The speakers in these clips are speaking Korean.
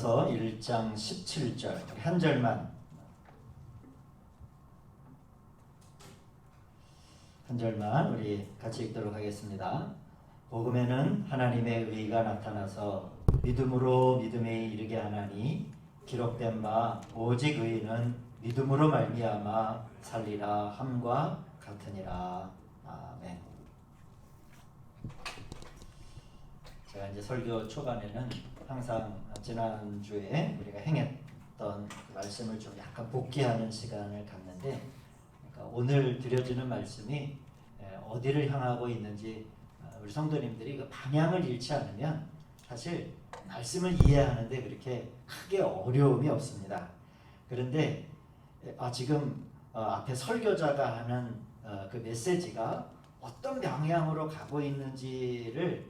로마서 1장 17절 한 절만 한 절만 우리 같이 읽도록 하겠습니다. 복음에는 하나님의 의가 나타나서 믿음으로 믿음에 이르게 하나니 기록된 바 오직 의인은 믿음으로 말미암아 살리라 함과 같으니라. 아멘. 제가 이제 설교 초반에는 항상 지난주에 우리가 행했던 그 말씀을 좀 약간 복귀하는 시간을 갖는데 그러니까 오늘 드려지는 말씀이 에, 어디를 향하고 있는지 어, 우리 성도님들이 그 방향을 잃지 않으면 사실 말씀을 이해하는데 그렇게 크게 어려움이 없습니다. 그런데 에, 아, 지금 어, 앞에 설교자가 하는 어, 그 메시지가 어떤 방향으로 가고 있는지를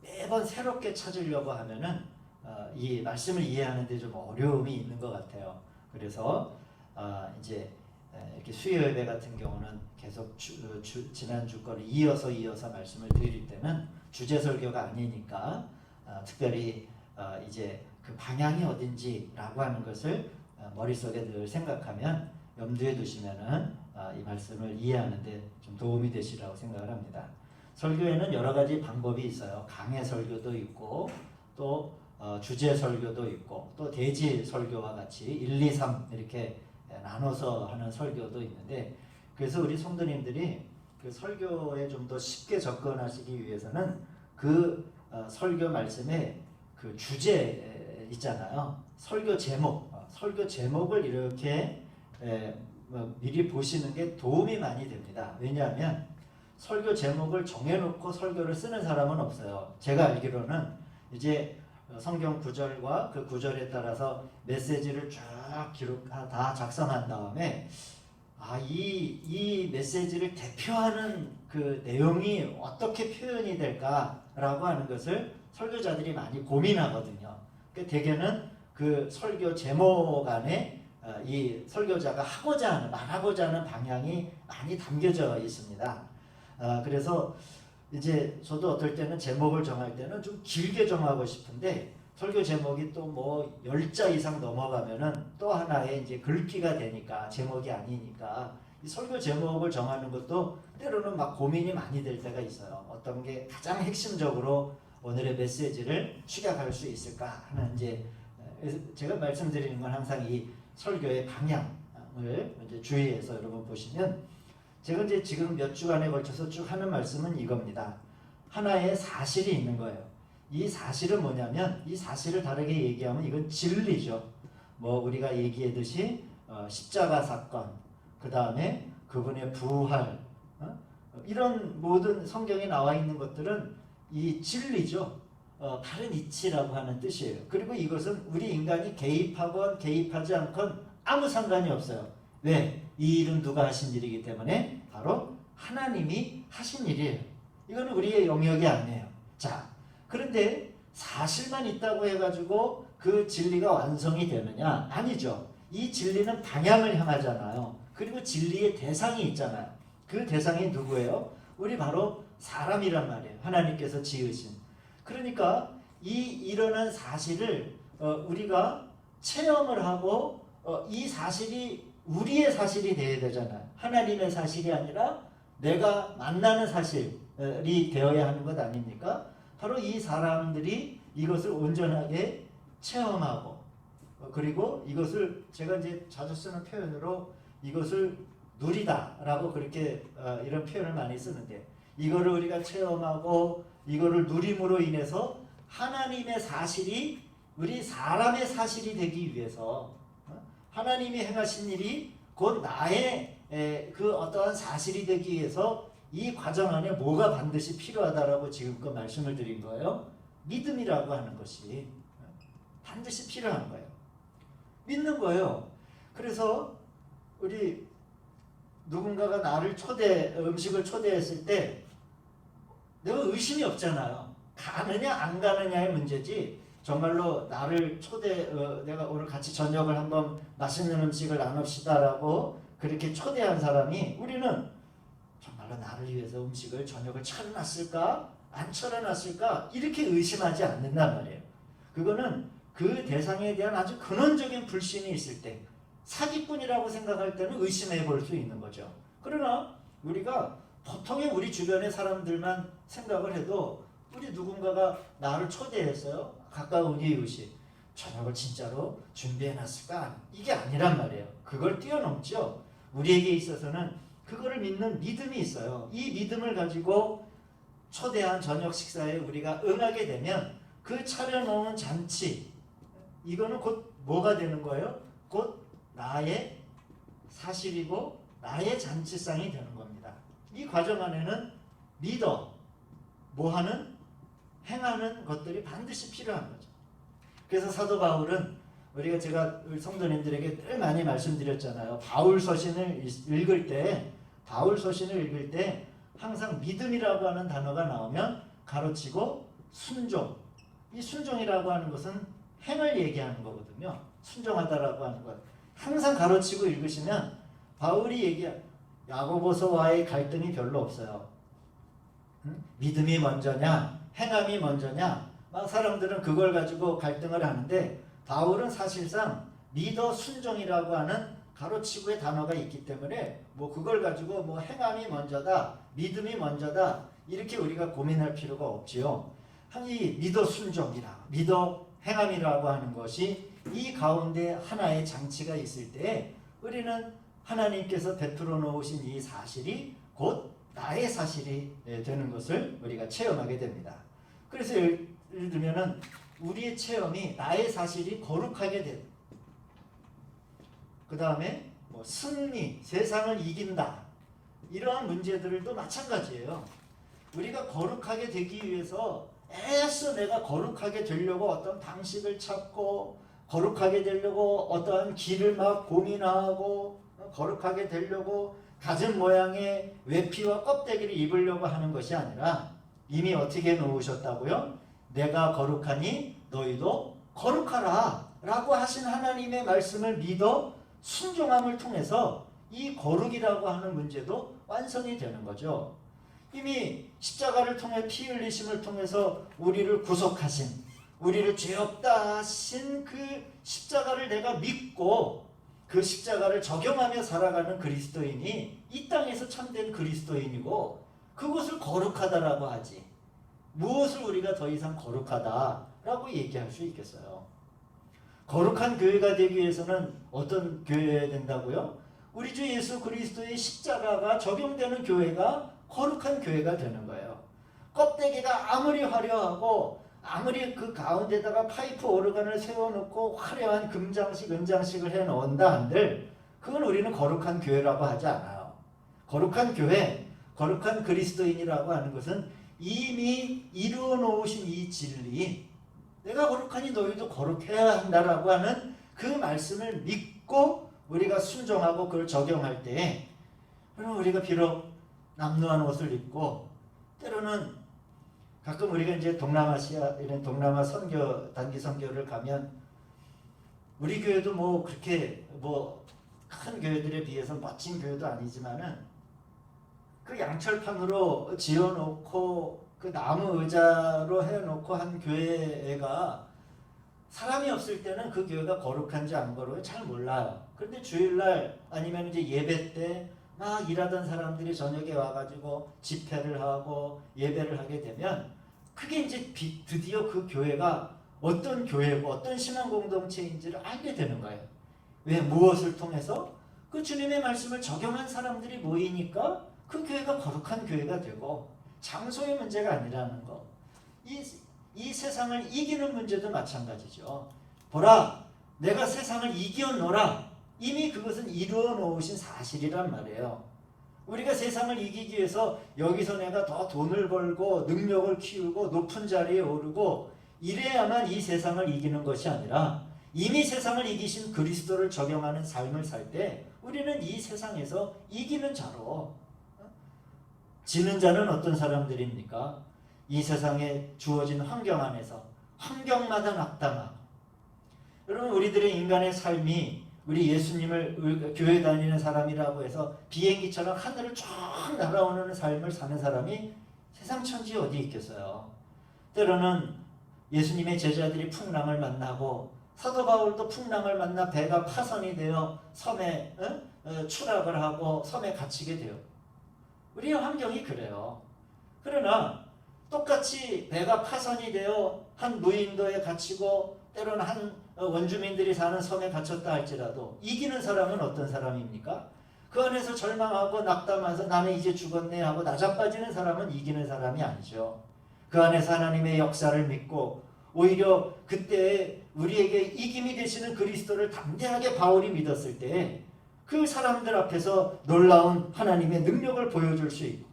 매번 새롭게 찾으려고 하면은 어, 이 말씀을 이해하는데 좀 어려움이 있는 것 같아요. 그래서 어, 이제 에, 이렇게 수요 예배 같은 경우는 계속 주, 주, 지난 주 거를 이어서 이어서 말씀을 드릴 때는 주제 설교가 아니니까 어, 특별히 어, 이제 그 방향이 어딘지라고 하는 것을 어, 머릿속에 늘 생각하면 염두에 두시면은 어, 이 말씀을 이해하는데 좀 도움이 되시라고 생각을 합니다. 설교에는 여러 가지 방법이 있어요. 강해 설교도 있고 또 어, 주제 설교도 있고 또 대지 설교와 같이 1, 2, 3 이렇게 나눠서 하는 설교도 있는데 그래서 우리 성도님들이 그 설교에 좀 더 쉽게 접근하시기 위해서는 그 어, 설교 말씀에 그 주제 있잖아요. 설교 제목, 어, 설교 제목을 이렇게 에, 뭐 미리 보시는 게 도움이 많이 됩니다. 왜냐하면 설교 제목을 정해놓고 설교를 쓰는 사람은 없어요. 제가 알기로는 이제 성경 구절과 그 구절에 따라서 메시지를 쫙 기록 다 작성한 다음에 아, 이, 이 메시지를 대표하는 그 내용이 어떻게 표현이 될까라고 하는 것을 설교자들이 많이 고민하거든요. 그 대개는 그 설교 제목 안에 어, 이 설교자가 하고자 하는, 말하고자 하는 방향이 많이 담겨져 있습니다. 아, 그래서 이제 저도 어떨 때는 제목을 정할 때는 좀 길게 정하고 싶은데 설교 제목이 또뭐열자 이상 넘어가면은 또 하나의 이제 글귀가 되니까 제목이 아니니까 이 설교 제목을 정하는 것도 때로는 막 고민이 많이 될 때가 있어요. 어떤 게 가장 핵심적으로 오늘의 메시지를 취약할 수 있을까 하는 이제 제가 말씀드리는 건 항상 이 설교의 방향을 이제 주의해서 여러분 보시면 제가 이제 지금 몇 주간에 걸쳐서 쭉 하는 말씀은 이겁니다. 하나의 사실이 있는 거예요. 이 사실은 뭐냐면 이 사실을 다르게 얘기하면 이건 진리죠. 뭐 우리가 얘기했듯이 어, 십자가 사건, 그 다음에 그분의 부활, 어? 이런 모든 성경에 나와 있는 것들은 이 진리죠. 어, 다른 이치라고 하는 뜻이에요. 그리고 이것은 우리 인간이 개입하건 개입하지 않건 아무 상관이 없어요. 왜? 이 일은 누가 하신 일이기 때문에 바로 하나님이 하신 일이에요. 이거는 우리의 영역이 아니에요. 자, 그런데 사실만 있다고 해가지고 그 진리가 완성이 되느냐? 아니죠. 이 진리는 방향을 향하잖아요. 그리고 진리의 대상이 있잖아요. 그 대상이 누구예요? 우리 바로 사람이란 말이에요. 하나님께서 지으신. 그러니까 이 일어난 사실을 어, 우리가 체험을 하고 어, 이 사실이 우리의 사실이 되어야 되잖아요. 하나님의 사실이 아니라 내가 만나는 사실이 되어야 하는 것 아닙니까? 바로 이 사람들이 이것을 온전하게 체험하고 어, 그리고 이것을 제가 이제 자주 쓰는 표현으로 이것을 누리다라고 그렇게 어, 이런 표현을 많이 쓰는데 이거를 우리가 체험하고 이거를 누림으로 인해서 하나님의 사실이 우리 사람의 사실이 되기 위해서 어, 하나님이 행하신 일이 곧 나의 에, 그 어떠한 사실이 되기 위해서 이 과정 안에 뭐가 반드시 필요하다라고 지금껏 말씀을 드린 거예요. 믿음이라고 하는 것이 반드시 필요한 거예요. 믿는 거예요. 그래서 우리 누군가가 나를 초대 음식을 초대했을 때 내가 의심이 없잖아요. 가느냐 안 가느냐의 문제지. 정말로 나를 초대 어, 내가 오늘 같이 저녁을 한번 맛있는 음식을 나눕시다라고 그렇게 초대한 사람이 우리는 정말로 나를 위해서 음식을 저녁을 차려놨을까 안 차려놨을까 이렇게 의심하지 않는단 말이에요. 그거는 그 대상에 대한 아주 근원적인 불신이 있을 때 사기꾼이라고 생각할 때는 의심해 볼 수 있는 거죠. 그러나 우리가 보통의 우리 주변의 사람들만 생각을 해도 우리 누군가가 나를 초대했어요. 가까운 이웃이 저녁을 진짜로 준비해 놨을까? 이게 아니란 말이에요. 그걸 뛰어넘죠. 우리에게 있어서는 그거를 믿는 믿음이 있어요. 이 믿음을 가지고 초대한 저녁 식사에 우리가 응하게 되면 그 차려놓은 잔치 이거는 곧 뭐가 되는 거예요? 곧 나의 사실이고 나의 잔치상이 되는 겁니다. 이 과정 안에는 믿어 뭐하는 행하는 것들이 반드시 필요한 거죠. 그래서 사도 바울은 우리가 제가 성도님들에게 늘 많이 말씀드렸잖아요. 바울 서신을 읽을 때 바울 서신을 읽을 때 항상 믿음이라고 하는 단어가 나오면 가로치고 순종. 이 순종이라고 하는 것은 행을 얘기하는 거거든요. 순종하다라고 하는 것. 항상 가로치고 읽으시면 바울이 얘기한 야고보서와의 갈등이 별로 없어요. 응? 믿음이 먼저냐, 행함이 먼저냐, 막 사람들은 그걸 가지고 갈등을 하는데 바울은 사실상 믿어 순종이라고 하는 가로치고의 단어가 있기 때문에 뭐 그걸 가지고 뭐 행함이 먼저다, 믿음이 먼저다 이렇게 우리가 고민할 필요가 없지요. 이 믿어 순종이라, 믿어 행함이라고 하는 것이 이 가운데 하나의 장치가 있을 때 우리는 하나님께서 베풀어 놓으신 이 사실이 곧 나의 사실이 되는 것을 우리가 체험하게 됩니다. 그래서 예를 들면은 우리의 체험이 나의 사실이 거룩하게 된. 그 다음에 뭐 승리, 세상을 이긴다. 이러한 문제들도 마찬가지예요. 우리가 거룩하게 되기 위해서 애써 내가 거룩하게 되려고 어떤 방식을 찾고 거룩하게 되려고 어떠한 길을 막 고민하고 거룩하게 되려고 가진 모양의 외피와 껍데기를 입으려고 하는 것이 아니라 이미 어떻게 놓으셨다고요? 내가 거룩하니 너희도 거룩하라 라고 하신 하나님의 말씀을 믿어 순종함을 통해서 이 거룩이라고 하는 문제도 완성이 되는 거죠. 이미 십자가를 통해 피 흘리심을 통해서 우리를 구속하신 우리를 죄 없다 하신 그 십자가를 내가 믿고 그 십자가를 적용하며 살아가는 그리스도인이 이 땅에서 참된 그리스도인이고 그것을 거룩하다라고 하지. 무엇을 우리가 더 이상 거룩하다라고 얘기할 수 있겠어요? 거룩한 교회가 되기 위해서는 어떤 교회여야 된다고요? 우리 주 예수 그리스도의 십자가가 적용되는 교회가 거룩한 교회가 되는 거예요. 껍데기가 아무리 화려하고 아무리 그 가운데다가 파이프 오르간을 세워놓고 화려한 금장식, 은장식을 해놓은다 한들 그건 우리는 거룩한 교회라고 하지 않아요. 거룩한 교회, 거룩한 그리스도인이라고 하는 것은 이미 이루어 놓으신 이 진리, 내가 거룩하니 너희도 거룩해야 한다라고 하는 그 말씀을 믿고 우리가 순종하고 그걸 적용할 때, 그럼 우리가 비록 남루한 옷을 입고 때로는 가끔 우리가 이제 동남아시아 이런 동남아 선교 단기 선교를 가면 우리 교회도 뭐 그렇게 뭐 큰 교회들에 비해서 멋진 교회도 아니지만은 그 양철판으로 지어놓고 그 나무 의자로 해놓고 한 교회가 사람이 없을 때는 그 교회가 거룩한지 안 거룩한지 잘 몰라요. 그런데 주일날 아니면 이제 예배 때 막 일하던 사람들이 저녁에 와가지고 집회를 하고 예배를 하게 되면 그게 이제 비- 드디어 그 교회가 어떤 교회고 어떤 신앙 공동체인지를 알게 되는 거예요. 왜 무엇을 통해서 그 주님의 말씀을 적용한 사람들이 모이니까 그 교회가 거룩한 교회가 되고 장소의 문제가 아니라는 거. 이, 이 세상을 이기는 문제도 마찬가지죠. 보라, 내가 세상을 이겨노라. 이미 그것은 이루어 놓으신 사실이란 말이에요. 우리가 세상을 이기기 위해서 여기서 내가 더 돈을 벌고 능력을 키우고 높은 자리에 오르고 이래야만 이 세상을 이기는 것이 아니라 이미 세상을 이기신 그리스도를 적용하는 삶을 살 때 우리는 이 세상에서 이기는 자로 어? 지는 자는 어떤 사람들입니까? 이 세상에 주어진 환경 안에서 환경마다 낙담하고 여러분 우리들의 인간의 삶이 우리 예수님을 교회 다니는 사람이라고 해서 비행기처럼 하늘을 쫙 날아오는 삶을 사는 사람이 세상 천지 어디 있겠어요? 때로는 예수님의 제자들이 풍랑을 만나고 사도 바울도 풍랑을 만나 배가 파선이 되어 섬에 어? 어, 추락을 하고 섬에 갇히게 돼요. 우리의 환경이 그래요. 그러나 똑같이 배가 파선이 되어 한 무인도에 갇히고 때로는 한 어, 원주민들이 사는 섬에 갇혔다 할지라도 이기는 사람은 어떤 사람입니까? 그 안에서 절망하고 낙담해서 나는 이제 죽었네 하고 나자빠지는 사람은 이기는 사람이 아니죠. 그 안에서 하나님의 역사를 믿고 오히려 그때 우리에게 이김이 되시는 그리스도를 담대하게 바울이 믿었을 때 그 사람들 앞에서 놀라운 하나님의 능력을 보여줄 수 있고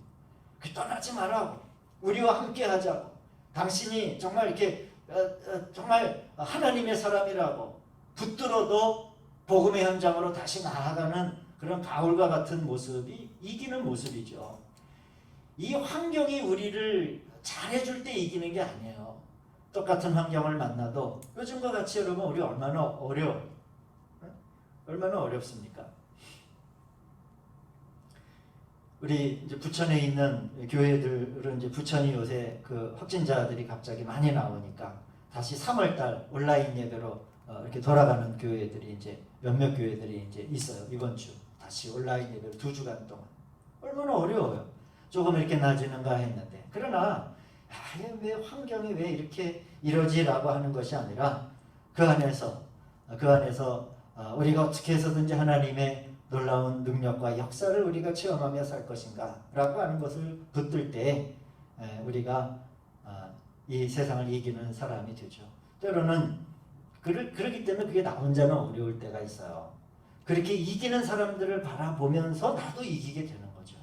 그 떠나지 말라고 우리와 함께 하자고 당신이 정말 이렇게 어, 어, 정말 하나님의 사람이라고 붙들어도 복음의 현장으로 다시 나아가는 그런 바울과 같은 모습이 이기는 모습이죠. 이 환경이 우리를 잘해줄 때 이기는 게 아니에요. 똑같은 환경을 만나도 요즘과 같이 여러분 우리 얼마나 어려 얼마나 어렵습니까? 우리 이제 부천에 있는 교회들은 이제 부천이 요새 그 확진자들이 갑자기 많이 나오니까 다시 3월달 온라인 예배로 어, 이렇게 돌아가는 교회들이 이제 몇몇 교회들이 이제 있어요. 이번 주 다시 온라인 예배로 두 주간 동안. 얼마나 어려워요. 조금 이렇게 나아지는가 했는데. 그러나 아, 왜 환경이 왜 이렇게 이러지라고 하는 것이 아니라 그 안에서 그 안에서 어, 우리가 어떻게 해서든지 하나님의 놀라운 능력과 역사를 우리가 체험하며 살 것인가 라고 하는 것을 붙들 때 에, 우리가 어, 이 세상을 이기는 사람이 되죠. 때로는 그러, 그렇기 때문에 그게 나 혼자는 어려울 때가 있어요. 그렇게 이기는 사람들을 바라보면서 나도 이기게 되는 거죠.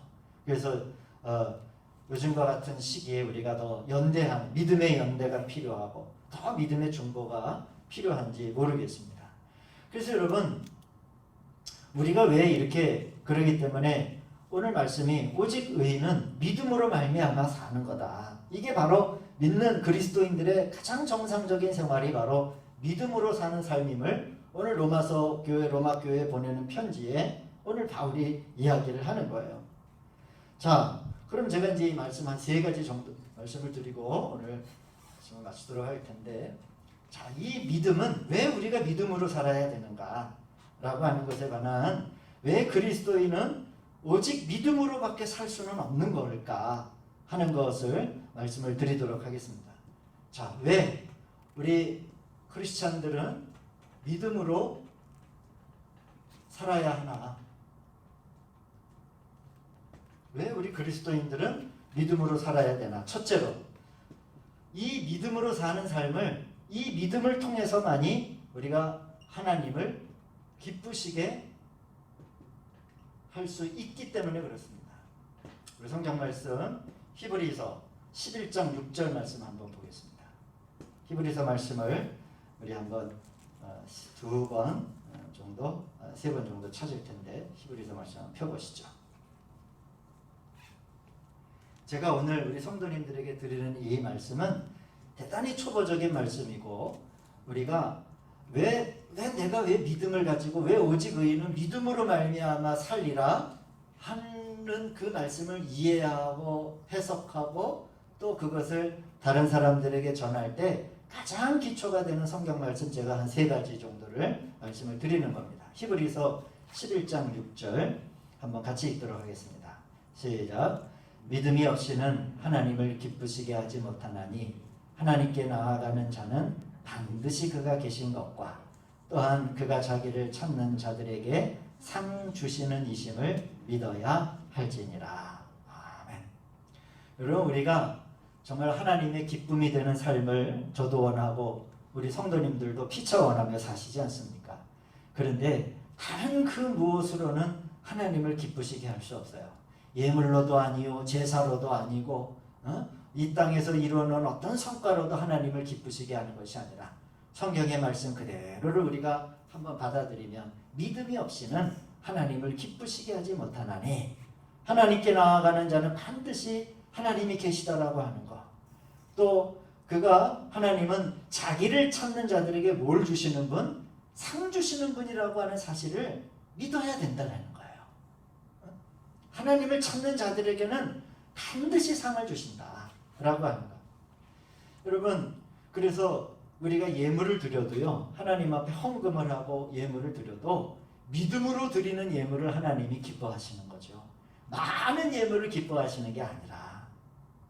그래서 어, 요즘과 같은 시기에 우리가 더 연대한 믿음의 연대가 필요하고 더 믿음의 중보가 필요한지 모르겠습니다. 그래서 여러분 우리가 왜 이렇게 그러기 때문에 오늘 말씀이 오직 의인은 믿음으로 말미암아 사는 거다. 이게 바로 믿는 그리스도인들의 가장 정상적인 생활이 바로 믿음으로 사는 삶임을 오늘 로마서 교회 로마 교회에 보내는 편지에 오늘 바울이 이야기를 하는 거예요. 자, 그럼 제가 이제 이 말씀 한 세 가지 정도 말씀을 드리고 오늘 말씀을 마치도록 할 텐데, 자, 이 믿음은 왜 우리가 믿음으로 살아야 되는가? 라고 하는 것에 관한 왜 그리스도인은 오직 믿음으로밖에 살 수는 없는 걸까 하는 것을 말씀을 드리도록 하겠습니다. 자, 왜 우리 크리스찬들은 믿음으로 살아야 하나? 왜 우리 그리스도인들은 믿음으로 살아야 되나? 첫째로, 이 믿음으로 사는 삶을, 이 믿음을 통해서만이 우리가 하나님을 기쁘시게 할 수 있기 때문에 그렇습니다. 우리 성경 말씀 히브리서 11장 6절 말씀 한번 보겠습니다. 히브리서 말씀을 우리 한번 어, 두번 어, 정도, 세 번 정도 찾을 텐데 히브리서 말씀 한번 펴보시죠. 제가 오늘 우리 성도님들에게 드리는 이 말씀은 대단히 초보적인 말씀이고 우리가 왜, 왜 내가 왜 믿음을 가지고 왜 오직 의인은 믿음으로 말미암아 살리라 하는 그 말씀을 이해하고 해석하고 또 그것을 다른 사람들에게 전할 때 가장 기초가 되는 성경 말씀 제가 한 세 가지 정도를 말씀을 드리는 겁니다. 히브리서 11장 6절 한번 같이 읽도록 하겠습니다. 시작. 믿음이 없이는 하나님을 기쁘시게 하지 못하나니 하나님께 나아가는 자는 반드시 그가 계신 것과 또한 그가 자기를 찾는 자들에게 상 주시는 이심을 믿어야 할지니라. 아멘. 여러분 우리가 정말 하나님의 기쁨이 되는 삶을 저도 원하고 우리 성도님들도 피차 원하며 사시지 않습니까? 그런데 다른 그 무엇으로는 하나님을 기쁘시게 할 수 없어요. 예물로도 아니요 제사로도 아니고 어? 이 땅에서 이루어놓은 어떤 성과로도 하나님을 기쁘시게 하는 것이 아니라 성경의 말씀 그대로를 우리가 한번 받아들이면 믿음이 없이는 하나님을 기쁘시게 하지 못하나니 하나님께 나아가는 자는 반드시 하나님이 계시다라고 하는 것. 또 그가 하나님은 자기를 찾는 자들에게 뭘 주시는 분? 상 주시는 분이라고 하는 사실을 믿어야 된다는 거예요. 하나님을 찾는 자들에게는 반드시 상을 주신다. 라고 하는 것. 여러분, 그래서 우리가 예물을 드려도요. 하나님 앞에 헌금을 하고 예물을 드려도 믿음으로 드리는 예물을 하나님이 기뻐하시는 거죠. 많은 예물을 기뻐하시는 게 아니라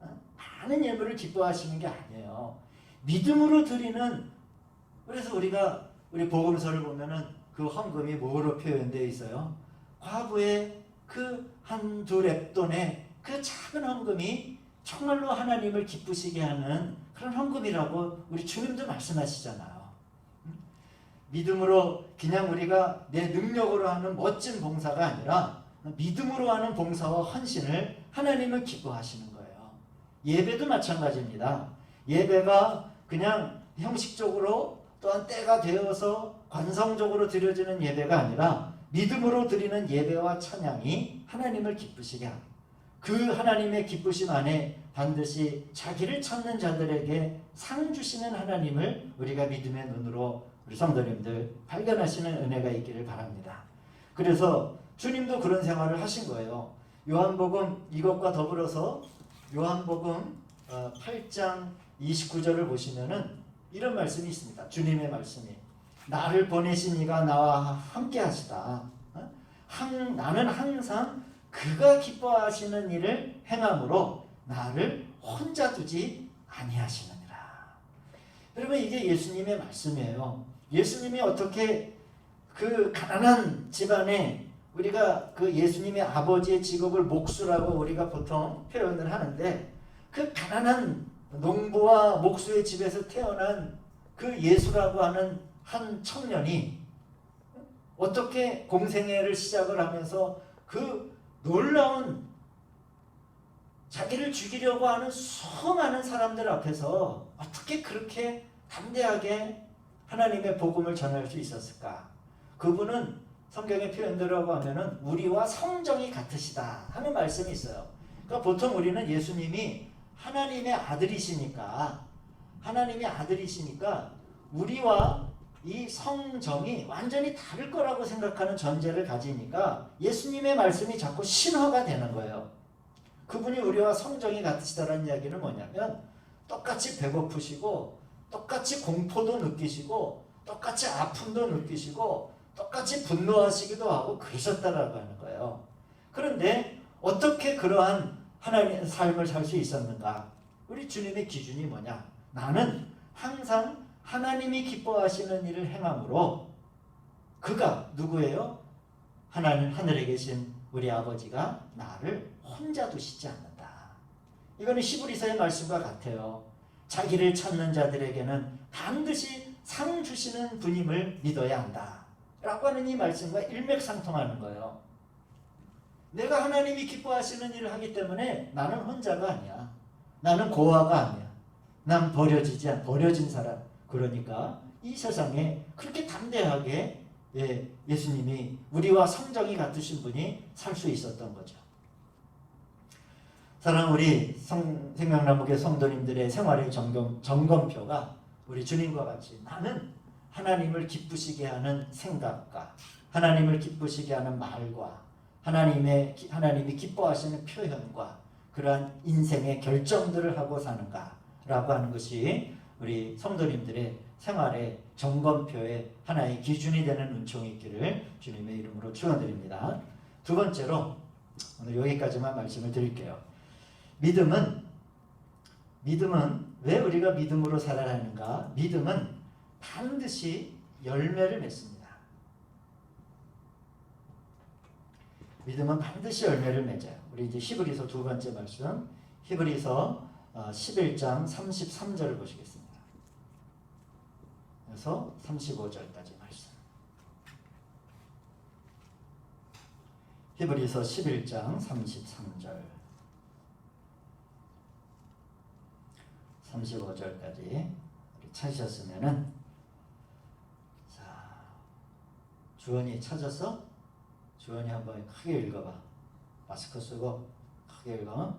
어? 많은 예물을 기뻐하시는 게 아니에요. 믿음으로 드리는 그래서 우리가 우리 복음서를 보면은 그 헌금이 뭐로 표현되어 있어요? 과부의 그 한두 랩돈의 그 작은 헌금이 정말로 하나님을 기쁘시게 하는 그런 헌금이라고 우리 주님도 말씀하시잖아요. 음? 믿음으로 그냥 우리가 내 능력으로 하는 멋진 봉사가 아니라 믿음으로 하는 봉사와 헌신을 하나님은 기뻐하시는 거예요. 예배도 마찬가지입니다. 예배가 그냥 형식적으로 또한 때가 되어서 관성적으로 드려지는 예배가 아니라 믿음으로 드리는 예배와 찬양이 하나님을 기쁘시게 합니다. 그 하나님의 기쁘심 안에 반드시 자기를 찾는 자들에게 상 주시는 하나님을 우리가 믿음의 눈으로 우리 성도님들 발견하시는 은혜가 있기를 바랍니다. 그래서 주님도 그런 생활을 하신 거예요. 요한복음 이것과 더불어서 요한복음 8장 29절을 보시면은 이런 말씀이 있습니다. 주님의 말씀이 나를 보내신 이가 나와 함께 하시다. 어? 항, 나는 항상 그가 기뻐하시는 일을 행함으로 나를 혼자 두지 아니하시느니라. 여러분 이게 예수님의 말씀이에요. 예수님이 어떻게 그 가난한 집안에 우리가 그 예수님의 아버지의 직업을 목수라고 우리가 보통 표현을 하는데 그 가난한 농부와 목수의 집에서 태어난 그 예수라고 하는 한 청년이 어떻게 공생애를 시작을 하면서 그 놀라운 자기를 죽이려고 하는 수많은 사람들 앞에서 어떻게 그렇게 담대하게 하나님의 복음을 전할 수 있었을까? 그분은 성경의 표현대로 하면은 우리와 성정이 같으시다 하는 말씀이 있어요. 그러니까 보통 우리는 예수님이 하나님의 아들이시니까 하나님의 아들이시니까 우리와 이 성정이 완전히 다를 거라고 생각하는 전제를 가지니까 예수님의 말씀이 자꾸 신화가 되는 거예요. 그분이 우리와 성정이 같으시다는 이야기는 뭐냐면 똑같이 배고프시고 똑같이 공포도 느끼시고 똑같이 아픔도 느끼시고 똑같이 분노하시기도 하고 그러셨다라고 하는 거예요. 그런데 어떻게 그러한 하나님의 삶을 살 수 있었는가? 우리 주님의 기준이 뭐냐? 나는 항상 하나님이 기뻐하시는 일을 행함으로 그가 누구예요? 하나님 하늘에 계신 우리 아버지가 나를 혼자 두시지 않는다. 이거는 히브리서의 말씀과 같아요. 자기를 찾는 자들에게는 반드시 상 주시는 분임을 믿어야 한다. 라고 하는 이 말씀과 일맥상통하는 거예요. 내가 하나님이 기뻐하시는 일을 하기 때문에 나는 혼자가 아니야. 나는 고아가 아니야. 난 버려지지 않, 버려진 사람. 그러니까 이 세상에 그렇게 담대하게 예, 예수님이 우리와 성정이 같으신 분이 살 수 있었던 거죠. 사랑 우리 성, 생명나무교 성도님들의 생활의 점검, 점검표가 우리 주님과 같이 나는 하나님을 기쁘시게 하는 생각과 하나님을 기쁘시게 하는 말과 하나님의 하나님이 기뻐하시는 표현과 그러한 인생의 결정들을 하고 사는가라고 하는 것이 우리 성도님들의 생활의 점검표의 하나의 기준이 되는 은총이 있기를 주님의 이름으로 축원드립니다. 두 번째로 오늘 여기까지만 말씀을 드릴게요. 믿음은 믿음은 왜 우리가 믿음으로 살아야 하는가? 믿음은 반드시 열매를 맺습니다. 믿음은 반드시 열매를 맺어요. 우리 이제 히브리서 두 번째 말씀, 히브리서 11장 어, 33절을 보시겠습니다. 그래서 35절까지 말씀. 히브리서 11장 33절 35절까지 찾으셨으면은 자 주원이 찾았어? 주원이 한번 크게 읽어봐. 마스크 쓰고 크게 읽어.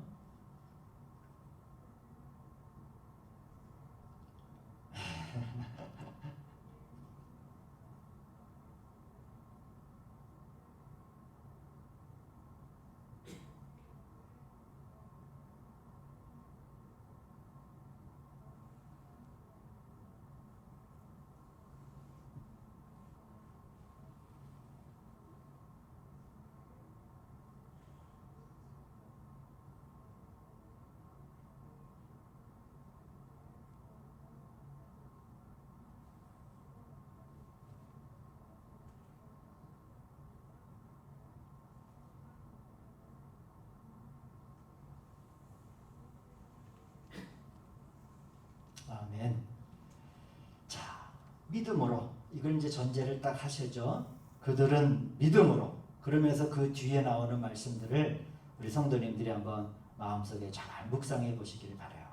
믿음으로 이걸 이제 전제를 딱 하시죠. 그들은 믿음으로 그러면서 그 뒤에 나오는 말씀들을 우리 성도님들이 한번 마음속에 잘 묵상해 보시기를 바래요.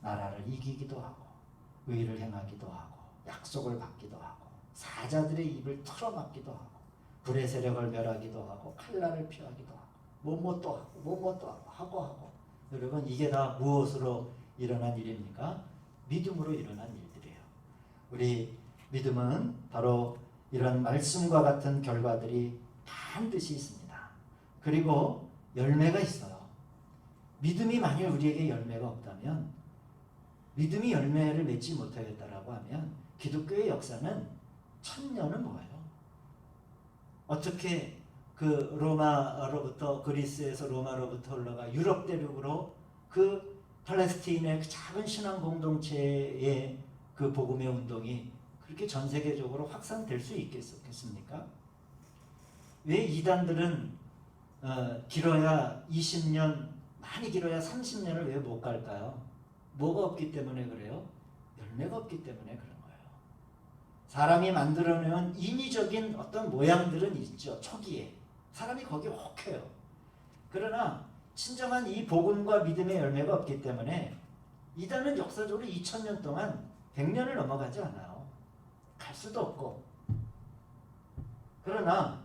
나라를 이기기도 하고 의를 행하기도 하고 약속을 받기도 하고 사자들의 입을 털어막기도 하고 불의 세력을 멸하기도 하고 칼날을 피하기도 하고 뭐뭐또 하고 뭐뭐또 하고 하고 여러분 이게 다 무엇으로 일어난 일입니까? 믿음으로 일어난 일들이에요. 우리 믿음은 바로 이런 말씀과 같은 결과들이 반드시 있습니다. 그리고 열매가 있어요. 믿음이 만일 우리에게 열매가 없다면 믿음이 열매를 맺지 못하겠다라고 하면 기독교의 역사는 천년은 뭐예요? 어떻게 그 로마로부터 그리스에서 로마로부터 올라가 유럽 대륙으로 그 팔레스티인의 그 작은 신앙 공동체의 그 복음의 운동이 그렇게 전 세계적으로 확산될 수 있겠습니까? 왜 이단들은 어, 길어야 20년, 많이 길어야 30년을 왜 못 갈까요? 뭐가 없기 때문에 그래요? 열매가 없기 때문에 그런 거예요. 사람이 만들어내는 인위적인 어떤 모양들은 있죠. 초기에. 사람이 거기에 혹해요. 그러나 진정한 이 복음과 믿음의 열매가 없기 때문에 이단은 역사적으로 2000년 동안 100년을 넘어가지 않아요. 갈 수도 없고. 그러나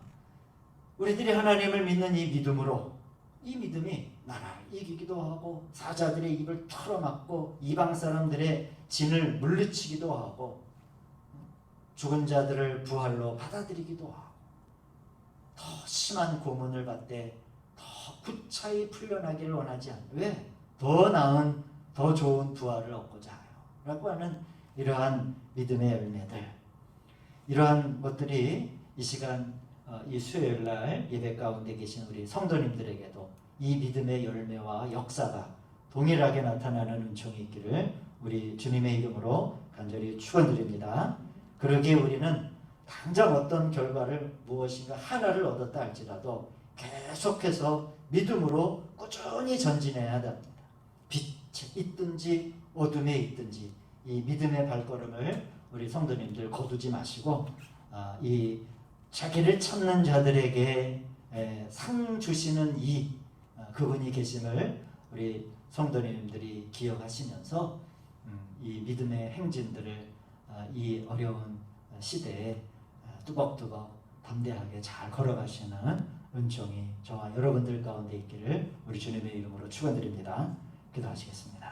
우리들이 하나님을 믿는 이 믿음으로 이 믿음이 나라를 이기기도 하고 사자들의 입을 털어막고 이방 사람들의 진을 물리치기도 하고 죽은 자들을 부활로 받아들이기도 하고 더 심한 고문을 받되 더 구차히 풀려나기를 원하지 않. 왜? 더 나은 더 좋은 부활을 얻고자 해요. 라고 하는 이러한 믿음의 열매들. 이러한 것들이 이 시간 어, 이 수요일 날 예배 가운데 계신 우리 성도님들에게도 이 믿음의 열매와 역사가 동일하게 나타나는 은총이 있기를 우리 주님의 이름으로 간절히 축원드립니다. 그러기에 우리는 당장 어떤 결과를 무엇인가 하나를 얻었다 할지라도 계속해서 믿음으로 꾸준히 전진해야 합니다. 빛에 있든지 어둠에 있든지 이 믿음의 발걸음을 우리 성도님들 거두지 마시고 아, 이 자기를 찾는 자들에게 에, 상 주시는 이 아, 그분이 계심을 우리 성도님들이 기억하시면서 음, 이 믿음의 행진들을 아, 이 어려운 시대에 아, 뚜벅뚜벅 담대하게 잘 걸어가시는 은총이 저와 여러분들 가운데 있기를 우리 주님의 이름으로 축원드립니다. 기도하시겠습니다.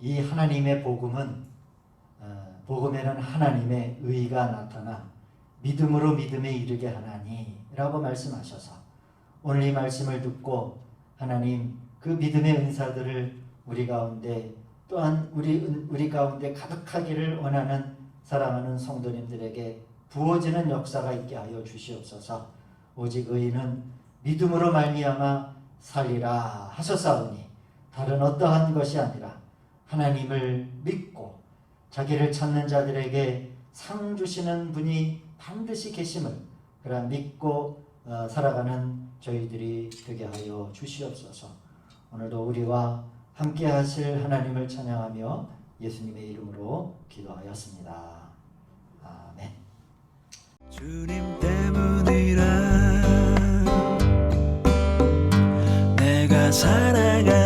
이 하나님의 복음은 어, 복음에는 하나님의 의가 나타나 믿음으로 믿음에 이르게 하나니라고 말씀하셔서 오늘 이 말씀을 듣고 하나님 그 믿음의 은사들을 우리 가운데 또한 우리 우리 가운데 가득하기를 원하는 사랑하는 성도님들에게 부어지는 역사가 있게 하여 주시옵소서. 오직 의인은 믿음으로 말미암아 살리라 하셨사오니 다른 어떠한 것이 아니라 하나님을 믿고 자기를 찾는 자들에게 상 주시는 분이 반드시 계심을 그러 믿고 어, 살아가는 저희들이 되게 하여 주시옵소서. 오늘도 우리와 함께 하실 하나님을 찬양하며 예수님의 이름으로 기도하였습니다. 주님 때문이라 내가 살아